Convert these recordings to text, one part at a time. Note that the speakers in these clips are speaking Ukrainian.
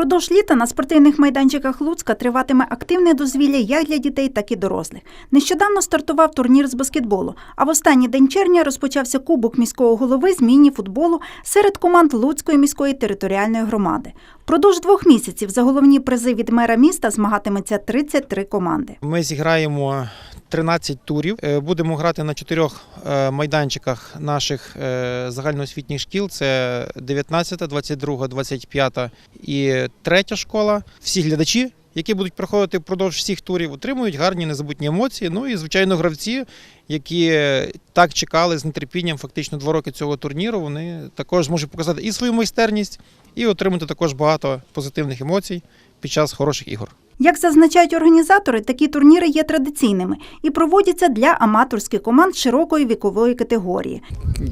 Впродовж літа на спортивних майданчиках Луцька триватиме активне дозвілля як для дітей, так і дорослих. Нещодавно стартував турнір з баскетболу, а в останній день червня розпочався Кубок міського голови з міні-футболу серед команд Луцької міської територіальної громади. Впродовж двох місяців за головні призи від мера міста змагатиметься 33 команди. Ми зіграємо 13 турів. Е, Будемо грати на чотирьох е, майданчиках наших е, загальноосвітніх шкіл. Це 19, 22, 25 і 3 школа. Всі глядачі, які будуть проходити впродовж всіх турів, отримують гарні незабутні емоції. Ну і звичайно, гравці, які так чекали з нетерпінням фактично два роки цього турніру. Вони також зможуть показати і свою майстерність, і отримати також багато позитивних емоцій під час хороших ігор. Як зазначають організатори, такі турніри є традиційними і проводяться для аматорських команд широкої вікової категорії.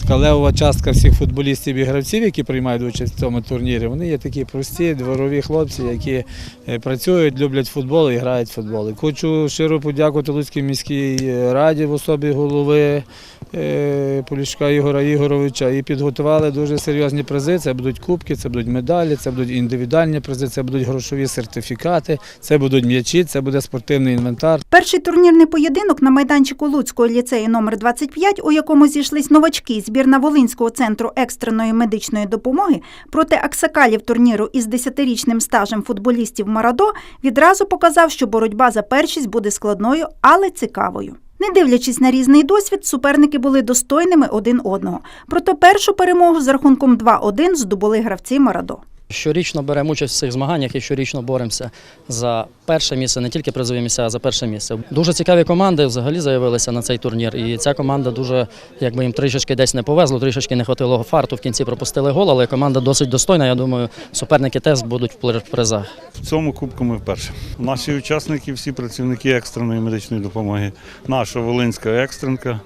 Калеова частка всіх футболістів і гравців, які приймають участь в цьому турнірі, вони є такі прості, дворові хлопці, які е, працюють, люблять футбол і грають в футбол. Хочу щиро подякувати Луцькій міській раді в особі голови е, Полішка Ігора Ігоровича. І підготували дуже серйозні призи. Це будуть кубки, це будуть медалі, це будуть індивідуальні призи, це будуть грошові сертифікати, це будуть м'ячі, це буде спортивний інвентар. Перший турнірний поєдинок на майданчику Луцького ліцею номер 25, у якому зійшлись новачки збірна Волинського центру екстреної медичної допомоги проти аксакалів турніру із 10-річним стажем футболістів Марадо, відразу показав, що боротьба за першість буде складною, але цікавою. Не дивлячись на різний досвід, суперники були достойними один одного. Проте першу перемогу з рахунком 2-1 здобули гравці Марадо. Щорічно беремо участь в цих змаганнях і щорічно боремося за перше місце, не тільки призові місця, а за перше місце. Дуже цікаві команди взагалі заявилися на цей турнір. І ця команда дуже, якби їм трішечки десь не повезло, трішечки не хватило фарту. В кінці пропустили гол, але команда досить достойна. Я думаю, суперники теж будуть в призах. В цьому кубку ми вперше. Наші учасники, всі працівники екстреної медичної допомоги, наша Волинська екстренка,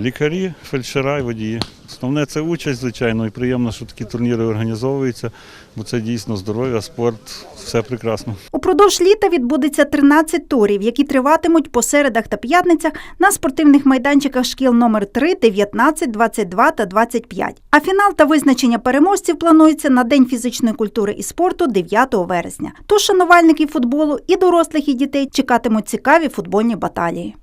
лікарі, фельдшера і водії. Основне це участь, звичайно, і приємно, що такі турніри організовуються, бо це дійсно здоров'я, спорт, все прекрасно. Упродовж літа відбудеться 13 турів, які триватимуть по середах та п'ятницях на спортивних майданчиках шкіл номер 3, 19, 22 та 25. А фінал та визначення переможців планується на День фізичної культури і спорту 9 вересня. Тож шанувальники футболу і дорослих, і дітей чекатимуть цікаві футбольні баталії.